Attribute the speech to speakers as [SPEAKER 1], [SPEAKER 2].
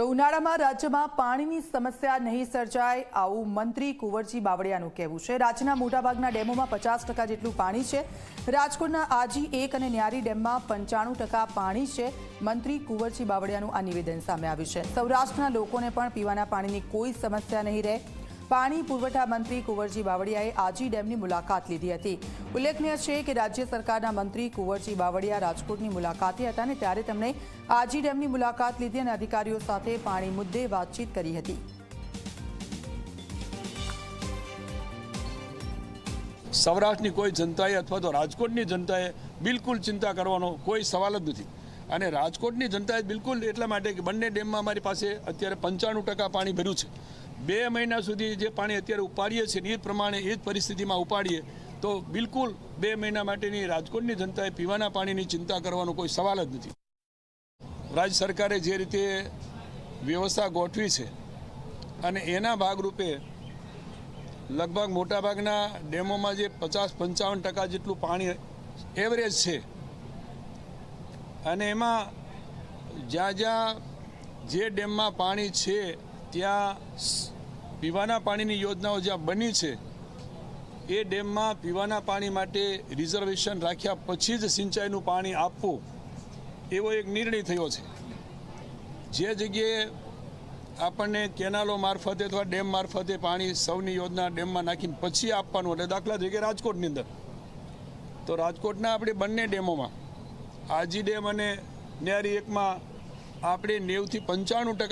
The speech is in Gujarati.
[SPEAKER 1] તો ઉનાળામાં રાજ્યમાં પાણીની સમસ્યા નહીં સર્જાય આવું મંત્રી કુંવરજી બાવળિયાનું કહેવું છે. રાજ્યના મોટાભાગના ડેમોમાં પચાસ ટકા જેટલું પાણી છે. રાજકોટના આજી એક અને ન્યારી ડેમમાં પંચાણું ટકા પાણી છે. મંત્રી કુંવરજી બાવળિયાનું આ નિવેદન સામે આવ્યું છે. સૌરાષ્ટ્રના લોકોને પણ પીવાના પાણીની કોઈ સમસ્યા નહીં રહે. પાણી પુરવઠા મંત્રી કુંવરજી બાવળિયાએ આજી ડેમની મુલાકાત લીધી હતી. ઉલ્લેખનીય છે કે રાજ્ય સરકારના મંત્રી કુંવરજી બાવળિયા રાજકોટની મુલાકાતે હતા અને ત્યારે તેમણે આજી ડેમની મુલાકાત લીધી અને અધિકારીઓ સાથે પાણી મુદ્દે વાતચીત કરી હતી.
[SPEAKER 2] સૌરાષ્ટ્રની કોઈ જનતાએ અથવા તો રાજકોટની જનતાએ બિલકુલ ચિંતા કરવાનો કોઈ સવાલ જ નથી. અને રાજકોટની જનતાએ બિલકુલ એટલા માટે કે બંને ડેમમાં અમારી પાસે અત્યારે પંચાણું ટકા પાણી ભર્યું છે. બે મહિના સુધી જે પાણી અત્યારે ઉપાડીએ છીએ એ પ્રમાણે એ જ પરિસ્થિતિમાં ઉપાડીએ, તો બિલકુલ બે મહિના માટેની રાજકોટની જનતાએ પીવાના પાણીની ચિંતા કરવાનો કોઈ સવાલ જ નથી. રાજ્ય સરકારે જે રીતે વ્યવસ્થા ગોઠવી છે અને એના ભાગરૂપે લગભગ મોટાભાગના ડેમોમાં જે પચાસ પંચાવન ટકા જેટલું પાણી એવરેજ છે અને એમાં જ્યાં જ્યાં જે ડેમમાં પાણી છે ત્યાં પીવાના પાણીની યોજનાઓ જ્યાં બની છે, એ ડેમમાં પીવાના પાણી માટે રિઝર્વેશન રાખ્યા પછી જ સિંચાઈનું પાણી આપવું, એવો એક નિર્ણય થયો છે. જે જગ્યાએ આપણને કેનાલો મારફતે અથવા ડેમ મારફતે પાણી સૌની યોજના ડેમમાં નાખીને પછી આપવાનું, એટલે દાખલા તરીકે રાજકોટની અંદર. તો રાજકોટના આપણે બંને ડેમોમાં, આજી ડેમ અને ન્યારી એકમાં આપણે નેવથી પંચાણું ટકા